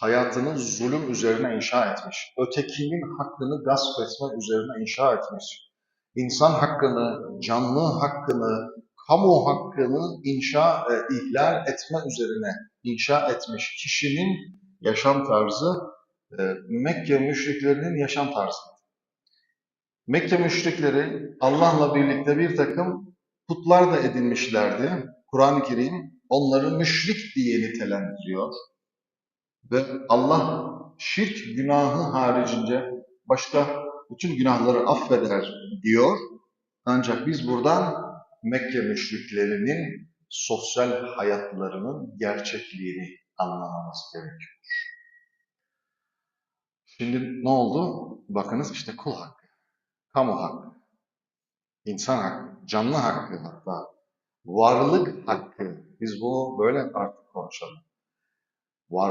hayatını zulüm üzerine inşa etmiş. Ötekinin hakkını gasp etme üzerine inşa etmiş. İnsan hakkını, canlı hakkını, kamu hakkını inşa, e, ihlal etme üzerine inşa etmiş kişinin yaşam tarzı e, Mekke müşriklerinin yaşam tarzı. Mekke müşrikleri Allah'la birlikte bir takım putlar da edinmişlerdi. Kur'an-ı Kerim onları müşrik diye nitelendiriyor. Ve Allah şirk günahı haricince başka bütün günahları affeder diyor. Ancak biz buradan Mekke müşriklerinin sosyal hayatlarının gerçekliğini anlamamız gerekiyor. Şimdi ne oldu? Bakınız işte kul hakkı, kamu hakkı, insan hakkı, canlı hakkı hatta, varlık hakkı. Biz bunu böyle artık konuşalım.